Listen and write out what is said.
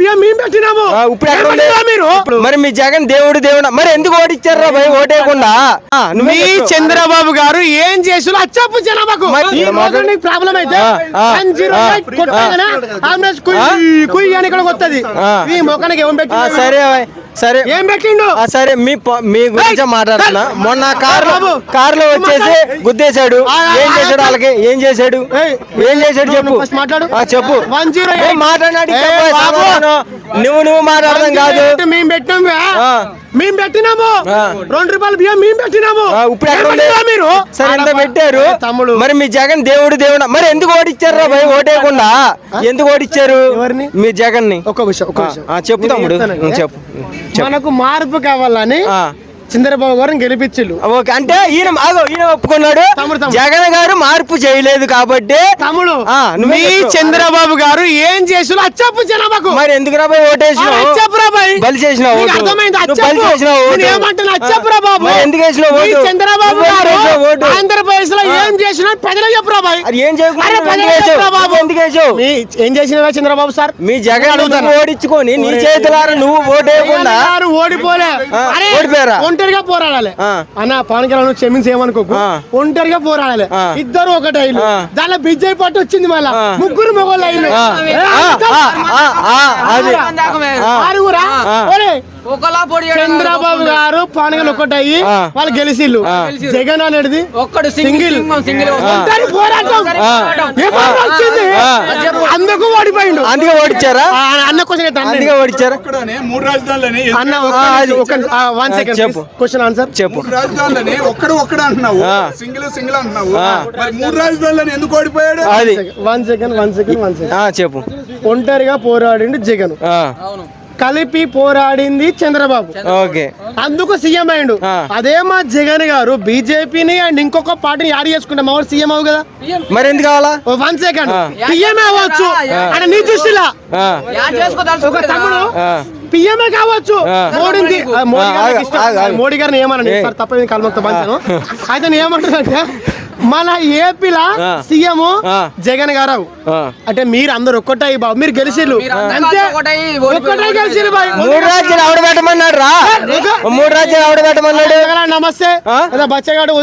బియ్యం మేము పెట్టినాము. ఇప్పుడు ఎక్కడ ఉంది? మీరు? మరి మీ జగన్ దేవుడు దేవుడు? మరి ఎందుకు ఓడిచ్చారా భయ్? ఓటేయకుండా. ఆ, నువ్వే మీ చెప్పు. చంద్రబాబు గారు ఏం చేసిన అచ్చప్పు జనాభాకు మరి ఈ నీకు ప్రాబ్లం అయితే ఆ, ఆ, వన్ జీరో ఆ, ఎయిట్ కొట్టగానే అంబులెన్స్ కుయ్ కుయ్ అని ఇక్కడ వస్తుంది ఆ. ఈ మొక్కనికి ఏం ఆ, పెట్టి సరే భయ్, సరే. ఏం పెట్టిండు? ఆ, సరే మీ ప- మీ గురించి ఏయ్, మాట్లాడుతున్నా. ఏయ్, మొన్న కార్ బాబు. కార్లో వచ్చేసి గుద్దేశాడు. ఆ, ఆ, ఏం ఆ, చేశాడు ఆ, వాళ్ళకి? ఏం చేశాడు? ఏయ్, ఏం చేశాడు నువ్వు చెప్పు. మాట్లాడు. ఆ, చెప్పు. 108. ఏం మాట్లాడినాడు ఏయ్, చెప్పు, బాబు. సమాధానం. నువ్వు నువ్వు మాట్లాడడం కాదు. మేము పెట్టినాము ఆ. మేము పెట్టినాము. రెండు రూపాయలు బియ్యం మేము పెట్టినాము. ఇప్పుడు ఎక్కడ మీరు? సరే ఎంత పెట్టారు? తమ్ముడు. మరి మీ జగన్ దేవుడు దేవుడు? మరి ఎందుకు ఓడిచ్చారా భయ్? ఓటేయకుండా. ఎందుకు ఓడిచ్చారు? మీ జగన్ని ఒక్క విషయం చెప్పు తమ్ముడు. చెప్పు. మనకు మార్పు కావాలని. చంద్రబాబు గారిని గెలిపించిల్లు ఓకే. అంటే ఈయన ఆగో ఈయన ఒప్పుకున్నాడు. జగన్ గారు మార్పు చేయలేదు కాబట్టి తమ్ముడు మీ. చంద్రబాబు గారు ఏం చేసిన అచ్చప్పు జనాభాకు. మరి ఎందుకు రాబాయ్ బాయ్ బలి ఏమంటున్నా? ఎందుకు ఓటు? చంద్రబాబు గారు? ఆంధ్రప్రదేశ్లో ఏం చేసినా ప్రజలు ఏం చేయకుండా ఎందుకు వేసావు? ఏం చేసినవా చంద్రబాబు సార్? మీ జగన్ ఓడించుకొని నీ చేతులారా నువ్వు ఓటేయకుండా గారు ఓడిపోలే. ఓడిపోయారా? ఒంటరిగా పోరాడాలి. అన్న పవన్ కళ్యాణ్ క్షమించి ఏమనుకోకు. ఒంటరిగా పోరాడాలి. ఇద్దరు ఒకటే. దానిలో బిజ్జయ్ పట్టు వచ్చింది మళ్ళా. ముగ్గురు మొగోళ్ళు ఆ. ఆరుగురా? చంద్రబాబు గారు ఒకటయ్యి ఆ. వాళ్ళు గెలిచిల్లు. జగన్ అనేది ఒక్కడు సింగిల్ సింగిల్. పోరాటం. అందుకు ఓడిపోయిండు. అందుకే ఓడిచ్చారా? ఆ, అన్న క్వశ్చన్ అందుకే ఓడిచ్చారా? మూడు రాజధానులని అన్న. వన్ సెకండ్ చెప్పు. క్వశ్చన్ ఆన్సర్ చెప్పు. రాజధానులని ఒక్కడు ఒక్కడు అంటున్నావు. ఆ. సింగిల్ సింగిల్ అంటున్నావు. ఆ. మరి మూడు రాజధానులని ఎందుకు ఓడిపోయాడు? అది. One second one second one second ఆ, చెప్పు. ఒంటరిగా పోరాడిండు జగన్. ఆ, కలిపి పోరాడింది చంద్రబాబు. ఓకే. అందుకు సీఎం అయిండు. అదే మా జగన్ గారు బీజేపీని అండ్ ఇంకొక పార్టీని యాడ్ చేసుకుంటే. మా సీఎం అవు కదా? మరి ఎందుకు కావాలా? One second. పిఎం అవ్వచ్చు. దృష్టిలా ఆ, ఒక తమ్ముడు ఆ. పిఎంఏ కావచ్చు. మోడీ. మోడీ గారిని ఏమనండి ఏ. సార్ తప్ప కలమొక్త పంచాను అయితే మన ఏపీలా. సీఎం. జగన్ గారు. అంటే మీరు అందరు ఒక్కటాయి బాబు మీరు గెలిచిల్లు మీరందరూ అంతే. ఒక్కటై బాయ్. మూడు రాజ్యాలు ఆవిడ పెట్టమన్నాడు రా మూడు రాజ్యాలు ఆవిడ పెట్టమన్నాడు? నమస్తే బచ్చగాడు